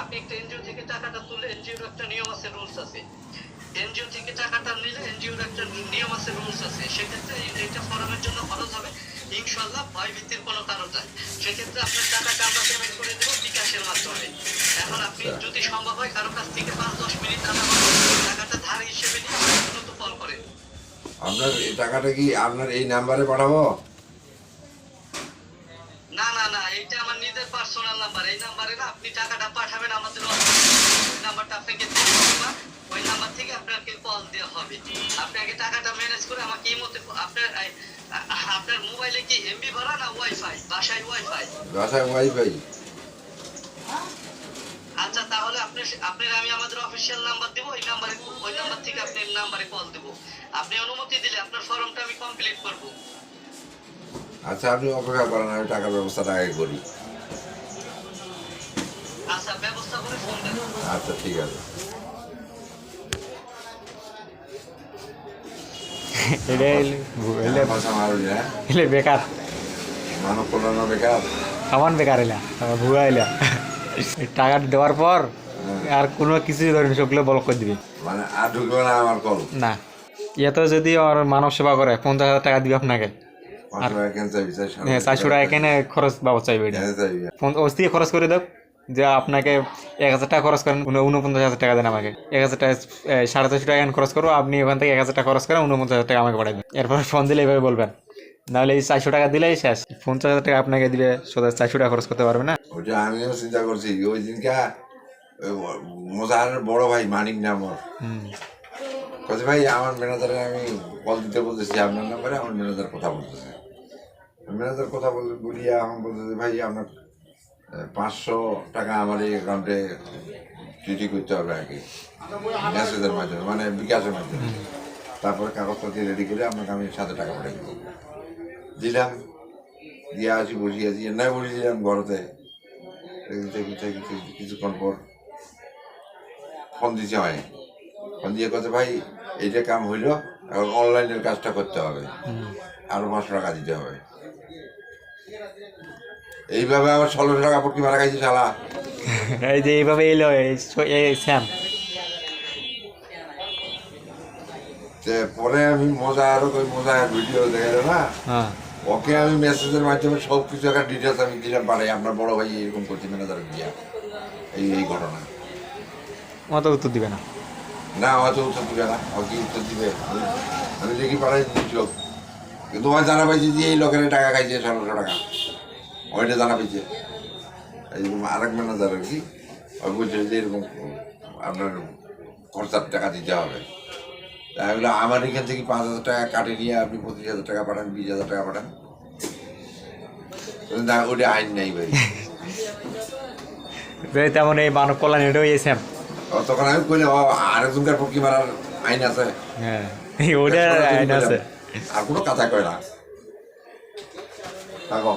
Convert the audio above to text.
আপনি একটা এনজিও থেকে টাকাটা তুললে এনজিওর একটা নিয়ম আছে রুলস আছে। এনজিও থেকে টাকাটা নিলে এনজিওর একটা নিয়ম আছে রুলস আছে। সেক্ষেত্রে এইটা ফরমের জন্য খরচ হবে ইনশাল্লাহ ভয় ভীতির কোনো কারণ নাই। সেক্ষেত্রে আপনার টাকাটা আমরা পেমেন্ট করে দেবো বিকাশের মাধ্যমে। এখন আপনি আচ্ছা। যদি সম্ভব হয় কারও কাছ থেকে পাঁচ দশ মিনিট ঘণ্টা টাকাটা ধার হিসেবে নিয়ে জন্য কল করেন। আপনার এই টাকাটা কি আপনার এই নাম্বারে পাঠাবো? পার্সোনাল নাম্বার এই নাম্বারে না আপনি টাকাটা পাঠাবেন আমাদের নাম্বারটা আপনাকে ওই নাম্বার থেকে আপনাকে কল দেওয়া হবে। আপনি আগে টাকাটা ম্যানেজ করে আমাকে এই মতে আপনার আপনার মোবাইলে কি এমবি ভরা না ওয়াইফাই বাসায় ওয়াইফাই বাসায় ওয়াইফাই আচ্ছা তাহলে আপনি আপনার আমি আমাদের অফিসিয়াল নাম্বার দেবো ওই নাম্বারে ওই নাম্বার থেকে আপনি নাম্বারে কল দেবো। আপনি অনুমতি দিলে আপনার ফর্মটা আমি কমপ্লিট করব। আচ্ছা আপনি অপেক্ষা করেন আমি টাকার ব্যবস্থাটা আগে করি। আচ্ছা ঠিক আছে। হ্যাঁ? এলে বেকার। মানব সামান বেকার এলা ভুয়া এলা। টাকা দেওয়ার পর আর কোনো কিছুই ধরেন সবগুলো ব্লক করে দিবি। মানে আর ঢুকবে না আমার কল? না। এত যদি আমার মানব সেবা করে পঞ্চাশ হাজার টাকা দিবে আপনাকে। টাকা কেন চারশো হ্যাঁ টাকা খরচ বাবদ চাইবে খরচ করে দাও। যে আপনাকে এক হাজার টাকা খরচ করেন উন- উনপঞ্চাশ হাজার টাকা দেন আমাকে। এক হাজার টাকা সাড়ে চারশো টাকা খরচ করব আপনি ওখান থেকে এক হাজার টাকা খরচ করেন উনপঞ্চাশ হাজার টাকা আমাকে পাঠাবেন। এরপর ফোন দিলে এভাবে বলবেন। নাহলে এই চারশো টাকা দিলেই শেষ। পঞ্চাশ হাজার টাকা আপনাকে দিবে সোজা চারশো টাকা খরচ করতে পারবে না? ওইটা আমিও চিন্তা করছি ওই দিনকা মোজাহারের বড় ভাই মানিক নামর হুম। বলছে ভাই আমার ম্যানেজারে আমি কল দিতে বলতেছি আপনার নাম্বারে আমার ম্যানেজার কথা বলতেছে। ম্যানেজার কথা বল বলিয়া আমার বলতেছে ভাই আপনার পাঁচশো টাকা আমার এই অ্যাকাউন্টে চিঠি করতে হবে আর কি মেসেজের মাধ্যমে মানে বিকাশের মাধ্যমে। তারপরে কাগজপত্র রেডি করে আপনাকে আমি সাথে টাকা পাঠিয়ে দেবো। দিলাম দিয়ে আসি বসিয়ে আছি এমনি বসিয়েছিলাম ঘরতে দেখি, দেখি, দেখি, দেখি, কিছুক্ষণ পর ফোন দিতে হয়। ফোন দিয়ে কথা ভাই এইটা কাম হইল এখন অনলাইনের কাজটা করতে হবে। আরও পাঁচশো টাকা দিতে হবে। এইভাবে আমার ষোলোশো টাকা পটকি মারা খাইছি শালা। এই যে এইভাবে এলো স্যাম পরে আমি মজা আরও ওই মজা ভিডিও দেখে না। হ্যাঁ। ওকে আমি মেসেজের মাধ্যমে সব কিছু একটা ডিটেলস আমি দিলাম পারে আপনার বড় ভাই এরকম করছে ম্যানেজার গিয়া এই এই ঘটনা। অত উত্তর দিবে না। না অত উত্তর দিবে না ও কি উত্তর দিবে? আমি- দেখি পাঠাই দিচ্ছি লোক। কিন্তু তোমার জানা পাইছি যে এই লোকের টাকা খাইছে ষোলোশো টাকা। ওইটা জানা এইরকম আরেক ম্যানেজার আর কি ওই বলছে যে এরকম আপনার খরচার টাকা দিতে হবে। তাই বলে আমার এখান থেকে পাঁচ হাজার টাকা কাটে নিয়ে আপনি পঁচিশ হাজার টাকা পাঠান বিশ হাজার টাকা পাঠান। ওটা আইন নেই ভাই। তেমন এই মানব কল্যাণ এটাও ও তখন আমি কইলে আরেকজনকার পক্ষী মারার আইন আছে। হ্যাঁ ওটা আইন আছে। আর কোনো কথা কয় না। থাকো।